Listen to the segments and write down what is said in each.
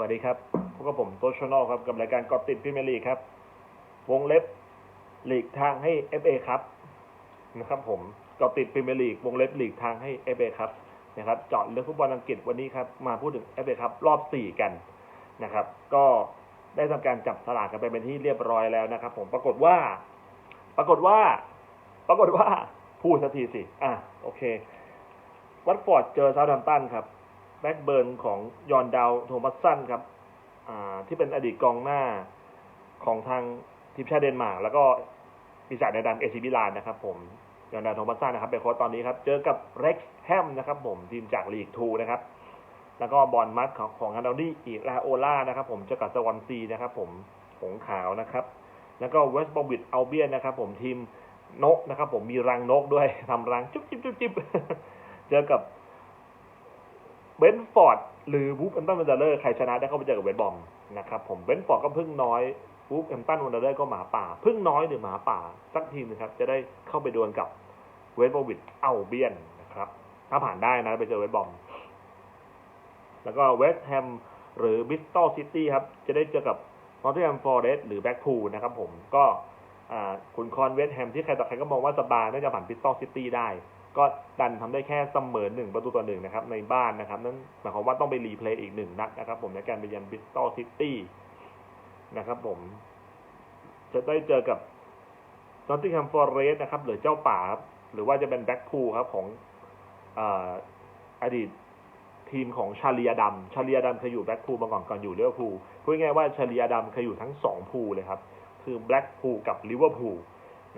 วัสดีครับ พบกับผมโตชนอลครับ กับรายการกอบติดพรีเมลีกครับ วงเล็บหลีกทางให้ FA ครับนะครับผมกอบติดพรีเมลีกวงเล็บหลีกทางให้ FA ครับนะครับเจาะเรื่องฟุตบอลอังกฤษวันนี้ครับ มาพูดถึง FA ครับรอบ4กันนะครับ ก็ได้ทำการจับสลากกันไปเป็นที่เรียบร้อยแล้วนะครับ ผมปรากฏว่า ปรากฏว่า ปรากฏว่าพูดสักทีสิ อะโอเค วัตฟอร์ดเจอเซาท์แฮมตันครับ แบ็กเบิร์นของยอนดาวโทมัสสันครับที่เป็นอดีตกองหน้าของทางทีมชาติเดนมาร์กแล้วก็ปีศาจในดำเอซิบิลานนะครับผมยอนดาวโทมัสสันนะครับเป็นโค้ชตอนนี้ครับ เจอกับเร็กซ์แฮมนะครับผมทีมจากลีกทูนะครับ แล้วก็บอลมัดของของฮันดอดี้อีลาโอล่านะครับ ผมเจอกับสวอนซีนะครับ ผมหงขาวนะครับ แล้วก็เวสต์บอมบิดอัลเบียนนะครับ ผมทีมนกนะครับ ผมมีรังนกด้วยทำรังจุ๊บจิ๊บจุ๊บจิ๊บเจอกับ เบนฟอร์ดหรือวูฟแอมตันวันเดอร์ใครชนะได้เข้าไปเจอกับเวสต์บอมนะครับผมเบนฟอร์ดก็พึ่งน้อยวูฟแอมตันวันเดอร์ก็หมาป่าพึ่งน้อยหรือหมาป่า สักทีนึงครับ จะได้เข้าไปดวลกับเวสต์บอมบิดเอัลเบียนนะครับ ถ้าผ่านได้นะไปเจอเวสต์บอมแล้วก็เวสต์แฮมหรือบิสตอลซิตี้ครับ จะได้เจอกับนอตติงแฮมฟอร์เรสหรือแบ็กพูลนะครับผมก็อ่าขุนคอนเวสต์แฮมที่ใครต่อใครก็มองว่าสบายน่าจะผ่านบิสตอลซิตี้ได้ ก็ดันทำได้แค่เสมอหนึ่งประตูต่อหนึ่งนะครับในบ้านนะครับ นั่นหมายความว่าต้องไปรีเพลย์อีกหนึ่งนัดนะครับ ผมในการไปยันบิสตอลซิตี้นะครับผม จะได้เจอกับนอตติงแฮมฟอร์เรสนะครับ หรือเจ้าป่าครับหรือว่าจะเป็นแบ็กพูลครับของออดีตทีมของชาลียดัม ชาลียดัมเคยอยู่แบล็กพูลมาก่อนก่อนอยู่ลิเวอร์พูล พูดง่ายๆว่าชาลียดัมเคยอยู่ทั้งสองพูลเลยครับ คือแบล็กพูลกับลิเวอร์พูล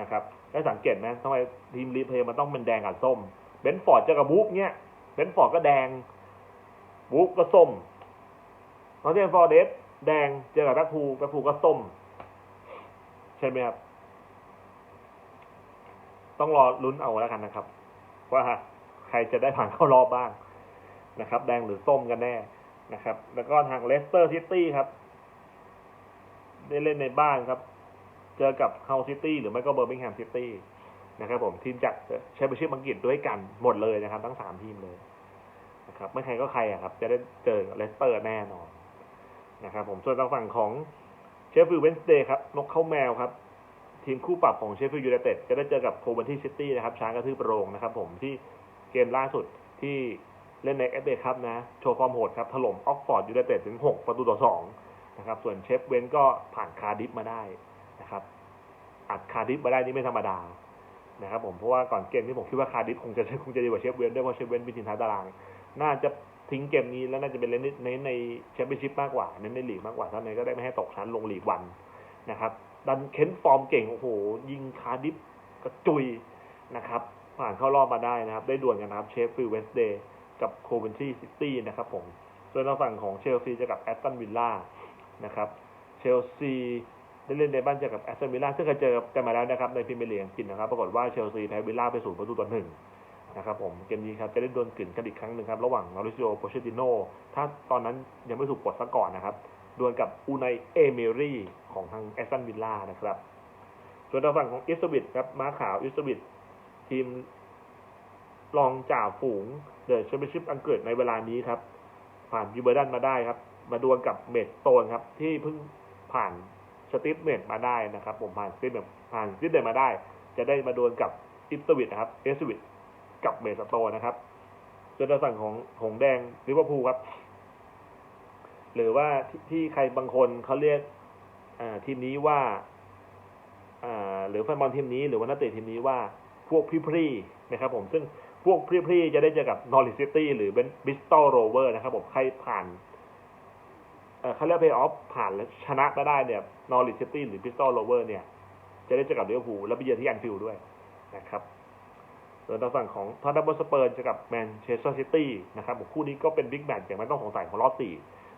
นะครับได้สังเกตไหมทำไมทีมรีเพย์มันต้องเป็นแดงกับส้มเบนฟอร์ดเจอกับบู๊กเนี่ยเบนฟอร์ดก็แดงบู๊กก็ส้มนอตเทนฟอร์เดสแดงเจอกับแบล็กพูแบล็กพูก็ส้ม ใช่ไหมครับ ต้องรอลุ้นเอาแล้วกันนะครับ ว่าใครจะได้ผ่านเข้ารอบบ้างนะครับ แดงหรือส้มกันแน่นะครับ แล้วก็ทางเลสเตอร์ซิตี้ครับ ได้เล่นในบ้านครับ เจอกับเฮาซิตี้หรือไม่ก็เบอร์มิงแฮมซิตี้นะครับผมทีมจากแชมเปี้ยนชิพอังกฤษด้วยกันหมดเลยนะครับ ทั้งสามทีมเลยนะครับไม่ใครก็ใครอะครับ จะได้เจอเลสเตอร์แน่นอนนะครับผมส่วนทางฝั่งของเชฟฟิลด์เวนสเดย์ครับนกเข้าแมวครับ ทีมคู่ปรับของเชฟฟิลด์ยูไนเต็ดจะได้เจอกับโคเวนที่ซิตี้นะครับ ช้างกระทืบโรงนะครับ ผมที่เกมล่าสุดที่เล่นในเอฟเอครับนะ โชว์ความโหดครับ ถล่มออกฟอร์ดยูไนเต็ดถึง 6 ประตูต่อ2นะครับ ส่วนเชฟเวนก็ผ่านคาร์ดิฟมาได้ นะครับ อัดคาร์ดิฟมาได้นี่ไม่ธรรมดานะครับผมเพราะว่าก่อนเกมนี้ผมคิดว่าคาร์ดิฟคงจะคงจะดีกว่าเชฟเวนด้วยเพราะเชฟเวนเป็นทีมท้ายตาราง น่าจะทิ้งเกมนี้แล้วน่าจะเป็นเล่นในในแชมเปี้ยนชิพมากกว่าเน้นในลีกมากกว่าท่านนี้ก็ได้ไม่ให้ตกชั้นลงลีกวันนะครับดันเค้นฟอร์มเก่งโอ้โหยิงคาร์ดิฟกระจุยนะครับผ่านเข้ารอบมาได้นะครับ ได้ดวลกันนะครับเชฟฟิลเวสเดย์กับโคเวนทรีซิตี้นะครับผมส่วนทางฝั่งของเชลซีจะกับแอตตันวิลล่านะครับเชลซี ได้เล่นในบ้านเจอกับแอตตันวิลล่าซึ่งเคยเจอกันมาแล้วนะครับในพรีเมียร์ลีกอังกฤษนะครับ ปรากฏว่าเชลซีแพ้วิลล่าไปศูนย์ประตูต่อหนึ่งนะครับผมเกมนี้ครับจะได้โดนกลิ่นกันอีกครั้งหนึ่งครับ ระหว่างมาริซิโอโปเชติโนถ้าตอนนั้นยังไม่ถูกปลดซะก่อนนะครับดวลกับอูไนเอเมรี่ของทางแอตตันวิลล่านะครับ ส่วนทางฝั่งของอิสบิดครับม้าขาวอิสบิดทีมรองจ่าฝูงเดอะแชมเปี้ยนชิพอังกฤษในเวลานี้ครับ ผ่านยูเบอร์ดันมาได้ครับ มาดวลกับเมดโตนครับ ที่เพิ่งผ่าน สติฟเมดมาได้นะครับ ผมผ่านสติฟเมดผ่านสติฟเมดมาได้ จะได้มาดวลกับอิสวิตนะครับเอสวิตกับเมสโตนนะครับส่วนทางฝั่งของหงแดงลิเวอร์พูลครับ หรือว่าทที่ใครบางคนเขาเรียกทีมนี้ว่าหรือแฟนบอลทีมนี้หรือว่านักเตะทีมนี้ว่าพวกพี่พรีนะครับผมซึ่งพวกพรีๆจะได้เจอกับนอริซิตี้หรือเป็นบิสตอลโรเวอร์นะครับผมใครผ่าน เขาเรียกเพย์ออฟผ่านแล้วชนะมาได้เนี่ยนอริซิตี้หรือบิสตอลโรเวอร์เนี่ยจะได้เจอกับลิเวอร์พูลและไปเยือนที่แอนฟิลด์ด้วยนะครับส่วนทางฝั่งของทอตแนมสเปอร์จะกับแมนเชสเตอร์ซิตี้นะครับคู่นี้ก็เป็นบิ๊กแมตช์อย่างไม่ต้องสงสัยของรอบสี่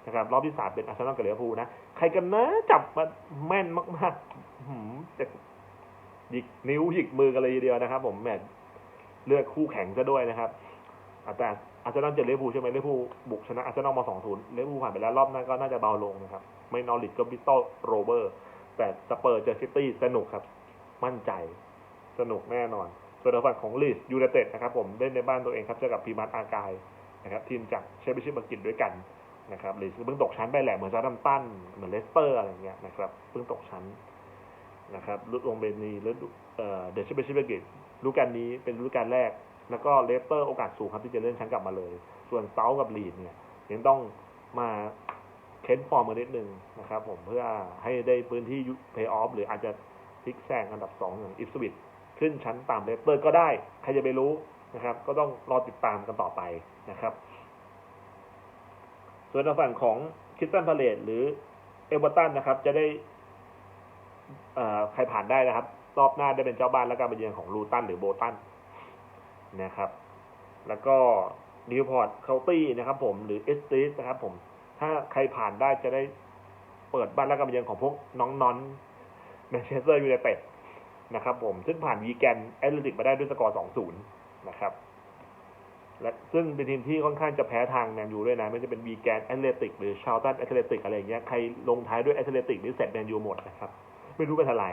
นะครับรอบที่สามเป็นอาร์เซนอลกับลิเวอร์พูลนะใครกันนะจับมาแม่นมากๆหืมจะหยิกนิ้วหยิกมือกันเลยทีเดียวนะครับ ผมแมตช์เลือกคู่แข่งซะด้วยนะครับแต่ อาร์เซนอลเจอลิเวอร์พูลใช่ไหมเวอร์พูบุกชนะอาร์เซนอลมาสองศูนย์ลิเวอร์พูผ่านไปแล้วรอบนั้นก็น่าจะเบาลงนะครับไม่นอริดก็บิสตอลโรเบอร์ แต่สเปอร์เจอซิตี้สนุกครับ มั่นใจสนุกแน่นอน ส่วนฝั่งของลีสยูไนเต็ดนะครับผมเล่นในบ้านตัวเองครับเจอกับพีมาร์อากายนะครับทีมจากแชมเปี้ยนชิพอังกฤษด้วยกันนะครับหรือเพิ่งตกชั้นไปแหละเหมือนซาดัมตันเหมือนเลสเตอร์อะไรเงี้ยนะครับเพิ่งตกชั้นนะครับลุดลงเบนีแล้วเอ่อเดชเบชิเบกิฤดูกาลนี้เป็นฤดูกาลแรก แล้วก็เลสเตอร์โอกาสสูงครับที่จะเลื่อนชั้นกลับมาเลย ส่วนเซากับลีดเนี่ยยังต้องมาเค้นฟอร์มกันนิดนึงนะครับ ผมเพื่อให้ได้พื้นที่เพย์ออฟหรืออาจจะพลิกแซงอันดับสองอย่างอิฟสวิตขึ้นชั้นตามเลสเตอร์ก็ได้ ใครจะไปรู้นะครับ ก็ต้องรอติดตามกันต่อไปนะครับ ส่วนทางฝั่งของคิสตันพาเลตหรือเอเวอร์ตันนะครับ จะได้ใครผ่านได้นะครับ รอบหน้าได้เป็นเจ้าบ้านและการไปเยือนของลูตันหรือโบตัน นะครับ แล้วก็นิวพอร์ตเคาตี้นะครับผมหรือเอสติสนะครับผมถ้าใครผ่านได้จะได้เปิดบ้านและการไปเยือนของพวกน้องนอนแมนเชสเตอร์ยูไนเต็ดนะครับผมซึ่งผ่านวีแกนแอตเลติกมาได้ด้วยสกอร์ 2-0 นะครับ และซึ่งเป็นทีมที่ค่อนข้างจะแพ้ทางแมนยูด้วยนะ ไม่จะเป็นวีแกนแอตเลติกหรือชาลตันแอตเลติกอะไรอย่างเงี้ยใครลงท้ายด้วยแอตเลติกนี่เสร็จแมนยูหมดนะครับ ไม่รู้เป็นอะไร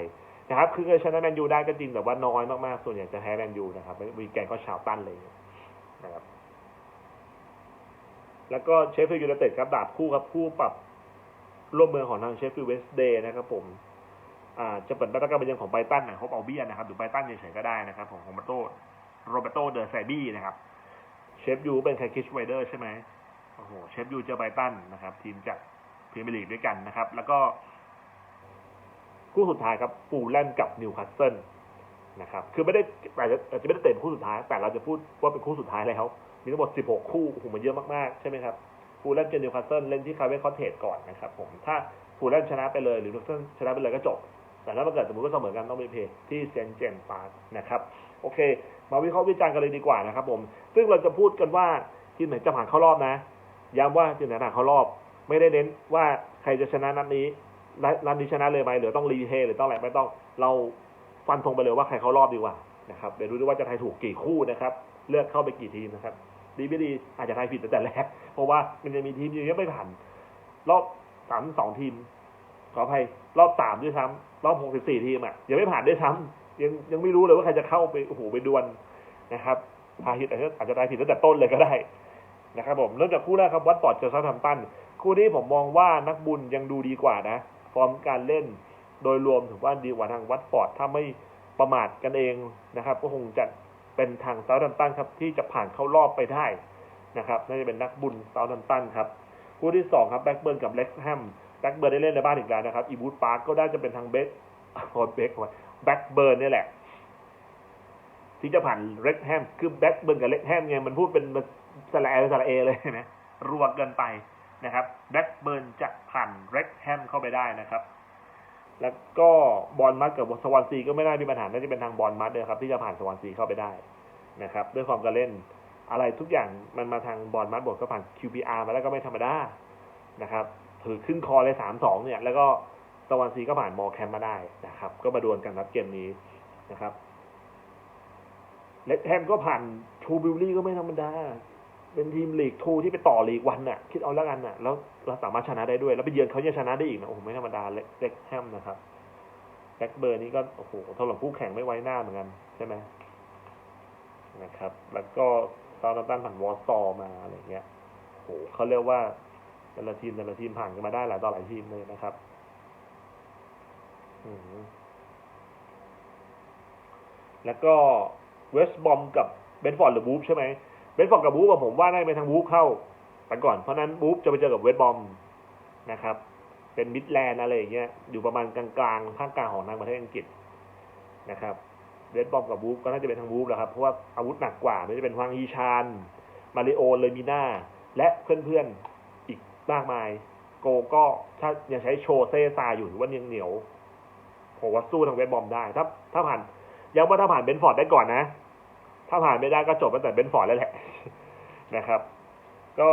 นะครับ คือเคยชนะแมนยูได้ก็จริงแต่ว่าน้อยมากๆ ส่วนใหญ่จะแพ้แมนยูนะครับวีแกนก็ชาลตันเลยนะครับ แล้วก็เชฟฟิลด์ยูไนเต็ดครับดาบคู่ครับคู่ปรับร่วมเมืองของทางเชฟฟิลด์เวสเดย์นะครับผมอ่าจะเปิดบ้านแล้วก็เป็นยังของไบตันนะฮบเอาเบียนะครับหรือไบตันเฉยๆก็ได้นะครับของของมาโตโรเบโตเดอร์แซบี้นะครับเชฟยูเป็นไคคิชไวเดอร์ใช่ไหมโอ้โหเชฟยูเจอไบตันนะครับ ทีมจากพรีเมียร์ลีกด้วยกันนะครับ แล้วก็ คู่สุดท้ายครับฟูลแลนด์กับนิวคาสเซิลนะครับคือไม่ได้อาจจะอาจจะไม่ได้เตะคู่สุดท้าย แต่เราจะพูดว่าเป็นคู่สุดท้ายแล้วมีทั้งหมด 16 คู่โอ้โหมันเยอะมากๆ ใช่ไหมครับฟูลแลนด์เจอนิวคาสเซิลเล่นที่คาเวคอเทสก่อนนะครับผมถ้าฟูลแลนด์ชนะไปเลยหรือนิวคาสเซิลชนะไปเลยก็จบ แต่ถ้าเกิดสมมติว่าเสมอกันต้องไปเพย์ที่เซนเจมส์พาร์คนะครับโอเค มาวิเคราะห์วิจารณ์กันเลยดีกว่านะครับผมซึ่งเราจะพูดกันว่าทีมไหนจะผ่านเข้ารอบนะย้ำว่าทีมไหนผ่านเข้ารอบ ไม่ได้เน้นว่าใครจะชนะนัดนี้ นัดนี้ชนะเลยไหมหรือต้องรีเทหรือต้องอะไรไม่ต้องเราฟันธงไปเลยว่าใครเขารอบดีกว่านะครับเดี๋ยวดูด้วยว่าจะทายถูกกี่คู่นะครับ เลือกเข้าไปกี่ทีมนะครับ ดีไม่ดีอาจจะทายผิดตั้งแต่แรกเพราะว่ามันจะมีทีมเยอะไม่ผ่านรอบสามสองทีม ขออภัยรอบสามด้วยซ้ำรอบหกสิบสี่ทีมอะยังไม่ผ่านด้วยซ้ำยังยังไม่รู้เลยว่าใครจะเข้าไปโอ้โหไปดวลนะครับทายผิดอาจจะอาจจะทายผิดตั้งแต่ต้นเลยก็ได้นะครับผมเริ่มจากคู่แรกครับวัดปอดเจอซาทัมตันคู่นี้ผมมองว่านักบุญยังดูดีกว่านะ ฟอร์มการเล่น โดยรวมถือว่าดีกว่าทางวัดปอร์ดถ้าไม่ประมาทกันเองนะครับ ก็คงจะเป็นทางซาทัมตันครับที่จะผ่านเข้ารอบไปได้นะครับน่าจะเป็นนักบุญซาทัมตันครับคู่ที่สองครับแบ็กเบิร์นกับเล็กแฮมแบ็กเบิร์นได้เล่นในบ้านอีกแล้วนะครับอีบูดปาร์กก็ได้จะเป็นทางเบสโอเบกแบ็กเบิร์นนี่แหละ ที่จะผ่านเล็กแฮมคือแบ็กเบิร์นกับเล็กแฮมไงมันพูดเป็นสระเอสระเอเลยนะรวมกันไป นะครับแบ็กเบิร์นจะผ่านเล็กแฮมเข้าไปได้นะครับ แล้วก็บอลมัดกับสวอนซีก็ไม่ได้มีปัญหาน่าจะเป็นทางบอลมัดเลยครับ ที่จะผ่านสวอนซีเข้าไปได้นะครับ ด้วยความการเล่นอะไรทุกอย่างมันมาทางบอลมัดบวกก็ผ่าน QPR มาแล้วก็ไม่ธรรมดานะครับถือขึ้นคอเลยสามสองเนี่ย แล้วก็ตะวันซีก็ผ่านมอแคมมาได้นะครับ ก็มาดวลกันนัดเกมนี้นะครับเลดแฮมก็ผ่านชูบิลลี่ก็ไม่ธรรมดา เป็นทีมลีกทูที่ไปต่อลีกวันน่ะ คิดเอาแล้วกันน่ะ แล้วเราสามารถชนะได้ด้วย แล้วไปเยือนเขาจะชนะได้อีกนะโอ้โหไม่ธรรมดาเล็กแฮมนะครับแบ็กเบอร์นี้ก็โอ้โหถล่มคู่แข่งไม่ไว้หน้าเหมือนกันใช่ไหมนะครับ แล้วก็ตอนตันผ่านวอร์ซอมาอะไรเงี้ยโอ้โหเขาเรียกว่าแต่ละทีมแต่ละทีมผ่านกันมาได้หลายต่อหลายทีมเลยนะครับแล้วก็เวสต์บอมกับเบนฟอร์ดหรือบูฟใช่ไหม เบนฟอร์ดกับบูฟผมว่าได้ไปทางบูฟเข้าไปก่อนเพราะนั้นบูฟจะไปเจอกับเวสบอมนะครับ เป็นมิดแลนด์อะไรอย่างเงี้ยอยู่ประมาณกลางๆภาคกลางของทางประเทศอังกฤษนะครับเวสบอมกับบูฟก็น่าจะเป็นทางบูฟแหละครับเพราะว่าอาวุธหนักกว่าไม่จะเป็นทางอีชานมาริโอเลมิน่าและเพื่อนๆอีกมากมาย โกก็ถ้ายังใช้โชเซซาอยู่หรือว่ายังเหนียวผมว่าสู้ทางเวสบอมได้ถ้าถ้าผ่านย้ำว่าถ้าผ่านเบนฟอร์ดได้ก่อนนะ ถ้าผ่านไม่ได้ก็จบตั้งแต่เบนฟอร์ดแล้วแหละนะครับ ก็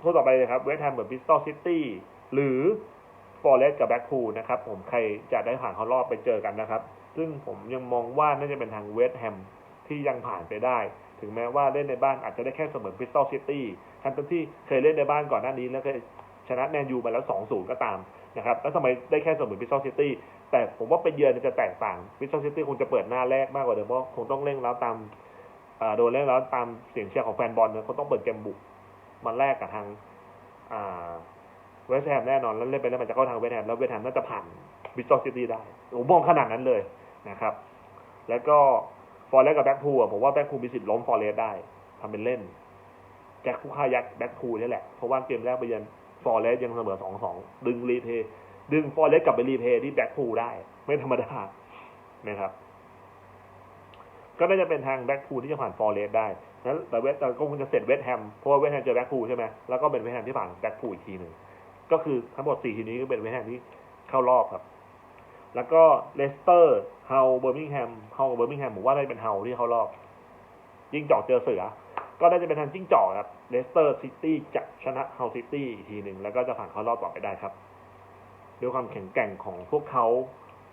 คู่ต่อไปเลยครับเวสต์แฮมกับบิสตอลซิตี้หรือฟอร์เรสต์กับแบ็กพูลนะครับ ผมใครจะได้ผ่านเขารอบไปเจอกันนะครับ ซึ่งผมยังมองว่าน่าจะเป็นทางเวสต์แฮมที่ยังผ่านไปได้ ถึงแม้ว่าเล่นในบ้านอาจจะได้แค่เสมอบิสตอลซิตี้ทั้งที่เคยเล่นในบ้านก่อนหน้านี้แล้วเคยชนะแมนยูมาแล้ว 2-0 ก็ตามนะครับ แล้วทำไมได้แค่เสมอบิสตอลซิตี้แต่ผมว่าเป็นเยือนจะแตกต่างวิสตอลซิตี้คงจะเปิดหน้าแรกมากกว่าเดิมเพราะคงต้องเร่งแล้วตาม โดนเร่งแล้วตามเสียงเชียร์ของแฟนบอลเนี่ยเขาต้องเปิดเกมบุกมาแลกกับทางเวสแฮมแน่นอนแล้วเล่นไปแล้วมันจะเข้าทางเวสแฮมแล้วเวสแฮมน่าจะผ่านบิสตอลซิตี้ได้ผมมองขนาดนั้นเลยนะครับ แล้วก็ฟอร์เรสกับแบ็กพูลผมว่าแบ็กพูลมีสิทธิ์ล้มฟอร์เรสได้ทำเป็นเล่นแจ็คคู่ค่ายักแบ็กพูลนี่แหละ เพราะว่าเกมแรกไปยันฟอร์เรสยังเสมอสองสองดึงรีเพย์ดึงฟอร์เรสกลับไปรีเพย์ที่แบ็กพูลได้ ไม่ธรรมดานะครับ ก็น่าจะเป็นทางแบ็กพูลที่จะผ่านฟอร์เรสได้นั้นแต่เวสแต่ก็คงจะเสร็จเวสต์แฮมเพราะว่าเวสต์แฮมเจอแบ็กพูลใช่ไหมแล้วก็เป็นเวสต์แฮมที่ผ่านแบ็กพูลอีกทีหนึ่งก็คือทั้งหมดสี่ทีนี้ก็เป็นเวสต์แฮมที่เข้ารอบครับ แล้วก็เลสเตอร์เฮาเบอร์มิงแฮมเฮากับเบอร์มิงแฮมผมว่าได้เป็นเฮาที่เข้ารอบจิ้งจอกเจอเสือ ก็ได้จะเป็นทางจิ้งจอกครับเลสเตอร์ซิตี้จะชนะเฮาซิตี้อีกทีหนึ่งแล้วก็จะผ่านเข้ารอบต่อไปได้ครับด้วยความแข็งแกร่งของพวกเขา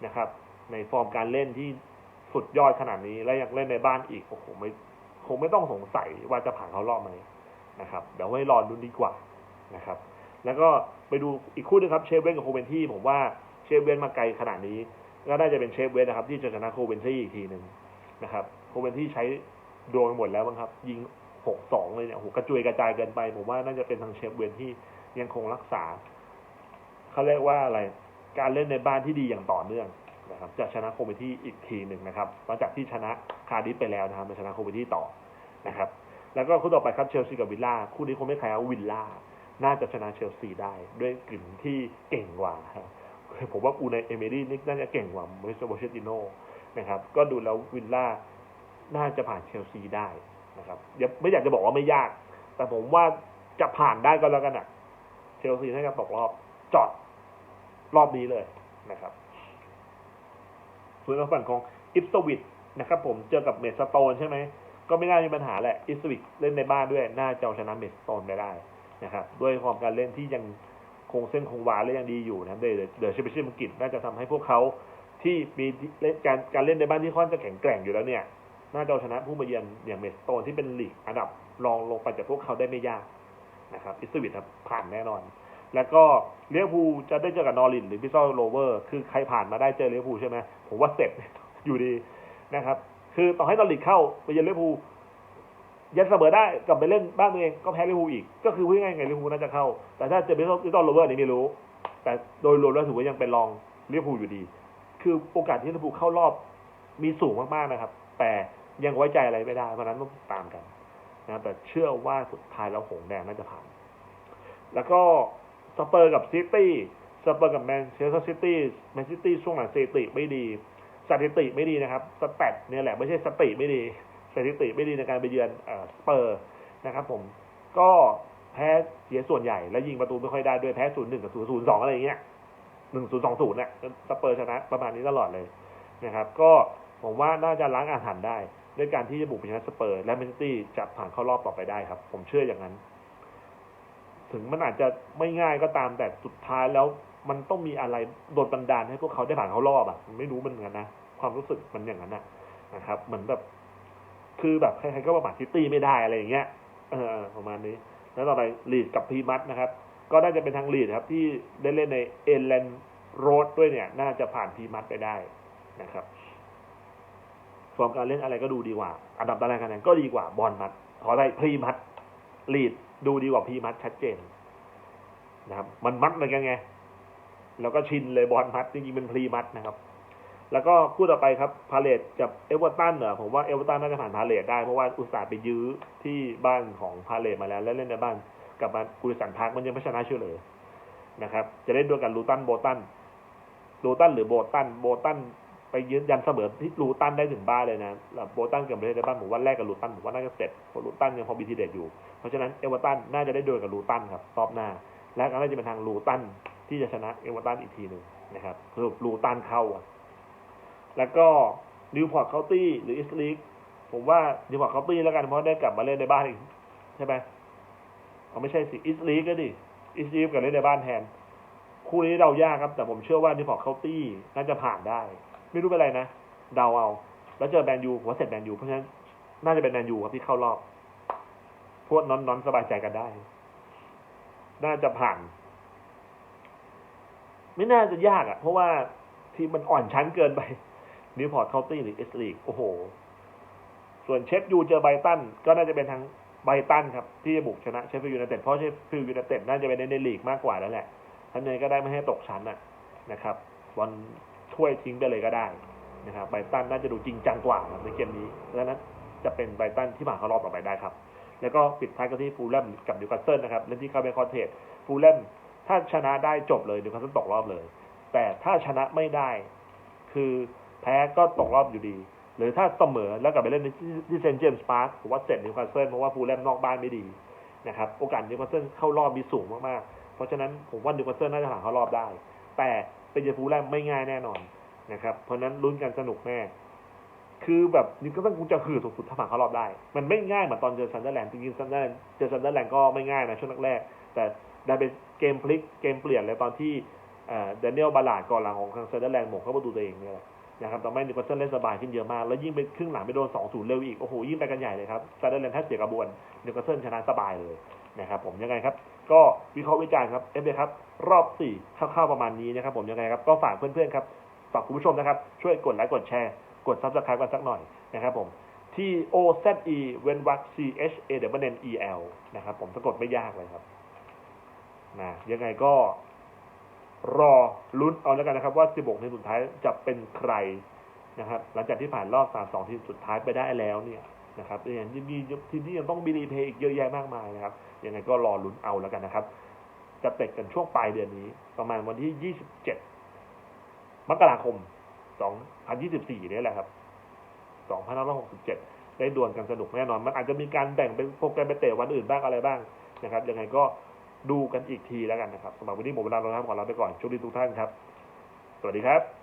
นะครับ ในฟอร์มการเล่นที่ สุดยอดขนาดนี้และยังเล่นในบ้านอีกโอ้โหไม่คงไม่ต้องสงสัยว่าจะผ่านเขารอบไหมนะครับเดี๋ยวให้รอดูดีกว่านะครับ แล้วก็ไปดูอีกคู่หนึงครับเชฟเว่นกับโคเวนที่ผมว่าเชฟเว่นมาไกลขนาดนี้ ก็น่าจะเป็นเชฟเว่นนะครับ ที่จะชนะโคเวนที่อีกทีหนึ่งนะครับโคเวนที่ใช้โดวงหมดแล้วบ้างครับ ยิงหกสองเลยเนี่ยโอ้โหกระจุยกระจายเกินไป ผมว่าน่าจะเป็นทางเชฟเว่นที่ยังคงรักษาเขาเรียกว่าอะไรการเล่นในบ้านที่ดีอย่างต่อเนื่อง นะครับจะชนะโคเวนที่อีกทีหนึ่งนะครับหลังจากที่ชนะคาร์ดิฟไปแล้วนะครับมาชนะโคเวนที่ต่อนะครับ แล้วก็คู่ต่อไปครับเชลซีกับวิลล่าคู่นี้คงไม่แพ้วิลล่าน่าจะชนะเชลซีได้ด้วยกลิ่นที่เก่งกว่าครับผมว่าอูในเอเมรี่นี่น่าจะเก่งกว่าเมสโบเชติโนนะครับก็ดูแล้ววิลล่าน่าจะผ่านเชลซีได้นะครับยไม่อยากจะบอกว่าไม่ยาก แต่ผมว่าจะผ่านได้ก็แล้วกันอะเชลซีน่าจะตกรอบจอดรอบนี้เลยนะครับ ส่วนทางฝั่งของอิปสวิตนะครับผมเจอกับเมสโตนใช่ไหมก็ไม่น่ามีปัญหาแหละอิปสวิตเล่นในบ้านด้วย น่าจะชนะเมสโตนไปได้นะครับด้วยความการเล่นที่ยังคงเส้นคงวาและยังดีอยู่นะเดยวเดยวเชมเปี้ยนชิพอังกฤษน่าจะทำให้พวกเขาที่มีเล่นการการเล่นในบ้านที่ค่อนจะแข็งแกร่งอยู่แล้วเนี่ยน่าจะชนะผู้มาเยือนอย่างเมสโตนที่เป็นลีกอันดับรองลงไปจากพวกเขาได้ไม่ยากนะครับอิสวิตครับผ่านแน่นอน แล้วก็เลี้ยวภูจะได้เจอกับนอรินหรือพิซซ่าโรเวอร์ คือใครผ่านมาได้เจอเลี้ยวภูใช่ไหมผมว่าเสร็จอยู่ดีนะครับ คือต่อให้นอรินเข้าไปเยือนเลี้ยวภูยันเสมอได้กลับไปเล่นบ้านตัวเองก็แพ้ลิเวอร์พูลอีก ก็คือพูดง่ายๆไงลิเวอร์พูลน่าจะเข้า แต่ถ้าเจอพิซซ่าโรเวอร์นี่ไม่รู้ แต่โดยรวมแล้วถือว่ายังเป็นรองลิเวอร์พูลอยู่ดี คือโอกาสที่ลิเวอร์พูลเข้ารอบมีสูงมากๆนะครับ แต่ยังไว้ใจอะไรไม่ได้ เพราะนั้นต้องตามกันนะแต่เชื่อว่าสุดท้ายแล้วหงแดงน่าจะผ่าน แล้วก็ สเปอร์กับซิตี้สเปอร์กับแมนเชสเตอร์ซิตี้แมนซิตี้ช่วงหลังสถิติไม่ดีสถิติไม่ดีนะครับสแตทเนี่ยแหละไม่ใช่สติไม่ดีสถิติไม่ดีในการไปเยือนสเปอร์นะครับผมก็แพ้เสียส่วนใหญ่และยิงประตูไม่ค่อยได้ด้วยแพ้ศูนย์หนึ่งกับศูนย์ศูนย์สองอะไรอย่างเงี้ยหนึ่งศูนย์สองศูนย์เนี่ยสเปอร์ชนะประมาณนี้ตลอดเลยนะครับ ก็ผมว่าน่าจะล้างอาถรรพ์ได้ ด้วยการที่จะบุกไปชนะสเปอร์ และแมนซิตี้จะผ่านเข้ารอบต่อไปได้ครับ ผมเชื่ออย่างนั้น ถึงมันอาจจะไม่ง่ายก็ตามแต่สุดท้ายแล้วมันต้องมีอะไรโดนบันดาลให้พวกเขาได้ผ่านเขารอบอะไม่รู้มันเหมือนกันนะความรู้สึกมันอย่างนั้นนะนะครับ เหมือนแบบ คือแบบใครๆก็ประมาทซิตี้ไม่ได้อะไรอย่างเงี้ยเออประมาณนี้ แล้วต่อไปลีดกับพีมัสนะครับ ก็น่าจะเป็นทางลีดครับ ที่ได้เล่นในเอเลนโรดด้วยเนี่ย น่าจะผ่านพีมัสไปได้นะครับฟอร์มการเล่นอะไรก็ดูดีกว่า อันดับตารางคะแนนก็ดีกว่าบอลมัดขออะไรพีมัสลีด ดูดีกว่าพีมัสชัดเจนนะครับ มันมัดเหมือนกันไง แล้วก็ชินเลยบอลมัดจริงๆเป็นพรีมัดนะครับ แล้วก็คู่ต่อไปครับพาเลตกับเอเวอร์ตันเหรอผมว่าเอเวอร์ตันน่าจะผ่านพาเลตได้เพราะว่าอุตส่าห์ไปยื้อที่บ้านของพาเลตมาแล้ว และเล่นในบ้านกับมากูริสันพาร์คมันยังไม่ชนะเชื่อเลยนะครับ จะเล่นด้วยกันลูตันโบตันลูตันหรือโบตันโบตัน ไปยืนยันเสมอที่ลูตันได้ถึงบ้านเลยนะแล้วโบตันกับเล่นในบ้านผมว่าแรกกับลูตันผมว่าน่าจะเสร็จเพราะลูตันยังพอมีทีเด็ดอยู่ เพราะฉะนั้นเอเวอร์ตันน่าจะได้โดยกับลูตันครับรอบหน้า และก็น่าจะเป็นทางลูตันที่จะชนะเอเวอร์ตันอีกทีหนึ่งนะครับสรุปลูตันเข้า แล้วก็นิวพอร์ตเคานตี้หรืออิสลีกผมว่านิวพอร์ตเคานตี้แล้วกันเพราะได้กลับมาเล่นในบ้านอีกใช่ไหมเขาไม่ใช่สิอิสลีกก็ดิอิสลีกกับเล่นในบ้านแทนคู่นี้เดายากครับ แต่ผมเชื่อว่านิวพอร์ตเคาตี้น่าจะผ่านได้ ไม่รู้เป็นไรนะเดาเอา แล้วเจอแมนยูผมว่าเสร็จแมนยูเพราะฉะนั้นน่าจะเป็นแมนยูครับที่เข้ารอบ พวกนอนนอนสบายใจกันได้ น่าจะผ่าน ไม่น่าจะยากอะ่ะ เพราะว่าทีมมันอ่อนชั้นเกินไปนิวพอร์ตเคาน์ตี้หรือเอสลีกโอ้โห ส่วนเชฟยูเจอไบตันก็น่าจะเป็นทางไบตันครับ ที่จะบุกชนะเชฟฟิลด์ยูไนเต็ดเพราะเชฟฟิลด์ยูไนเต็ดน่าจะไปในในลีกมากกว่าแล้วแหละทำยังไงก็ได้ไม่ให้ตกชั้นน่ะนะครับบอล ถ้วยทิ้งไปเลยก็ได้นะครับไบตันน่าจะดูจริงจังกว่าในเกมนี้แล้วนั้นจะเป็นไบตันที่ผ่านเข้ารอบต่อไปได้ครับ แล้วก็ปิดท้ายกันที่ฟูลแลมกับนิวคาสเซิลนะครับเล่นที่คาเบนคอนเทสฟูลแลมถ้าชนะได้จบเลยนิวคาสเซิลตกรอบเลย แต่ถ้าชนะไม่ได้ คือแพ้ก็ตกรอบอยู่ดี หรือถ้าเสมอแล้วกลับไปเล่นที่เซนต์เจมส์พาร์คผมว่าเสร็จนิวคาสเซิลเพราะว่าฟูลแลมนอกบ้านไม่ดีนะครับโอกาสนิวคาสเซิลเข้ารอบมีสูงมากๆ เพราะฉะนั้นผมว่านิวคาสเซิลน่าจะผ่านเข้ารอบได้ แต่ เป็นเจอฟูลแลมไม่ง่ายแน่นอนนะครับ เพราะนั้นลุ้นกันสนุกแน่คือแบบนิวคาสเซิลคงจะหืดสุดๆถ้าผ่านเข้ารอบได้ มันไม่ง่ายเหมือนตอนเจอซันเดอร์แลนด์จริงๆซันเดอร์แลนด์เจอซันเดอร์แลนด์ก็ไม่ง่ายนะช่วงแรกๆแต่ได้เป็นเกมพลิกเกมเปลี่ยนเลยตอนที่เดนเนียลบาลาดก่อนหลังของทางซันเดอร์แลนด์หมงเข้าประตูตัวเองเนี่ยแหละนะครับทำให้นิวคาสเซิลเล่นสบายขึ้นเยอะมาก แล้วยิ่งไปครึ่งหลังไปโดน 2 0 เร็วอีก โอ้โห ยิ่งไปกันใหญ่เลยครับซันเดอร์แลนด์แทบเสียกระบวนนิวคาสเซิลชนะสบายเลยนะครับผมยังไงครับ ก็วิเคราะห์วิจารณ์ครับเอฟเครับรอบ4คร่าวๆประมาณนี้นะครับผมยังไงครับก็ฝากเพื่อนๆครับฝากคุณผู้ชมนะครับ ช่วยกดไลค์กดแชร์ กดซับสไครต์กันสักหน่อยนะครับผม T O Z E เว้นวรรค C H A W N E L นะครับผมสะกดไม่ยากเลยครับนะยังไงก็รอลุ้นเอาแล้วกันนะครับ ว่า 16 ทีมสุดท้ายจะเป็นใครนะครับ หลังจากที่ผ่านรอบ 32 ทีมสุดท้ายไปได้แล้วเนี่ยนะครับยังมีทีมที่ยังต้องมีรีเพย์อีกเยอะแยะมากมายนะครับ ยังไงก็รอลุ้นเอาแล้วกันนะครับ จะเตะกันช่วงปลายเดือนนี้ ประมาณวันที่ 27 มกราคม 2024นี่แหละครับ 2567 ได้ดวลกันสนุกแน่นอน มันอาจจะมีการแบ่งเป็นโปรแกรมไปเตะวันอื่นบ้างอะไรบ้างนะครับ ยังไงก็ดูกันอีกทีแล้วกันนะครับสำหรับวันนี้หมดเวลาแล้วนะครับขอลาไปก่อนโชคดีทุกท่านครับ สวัสดีครับ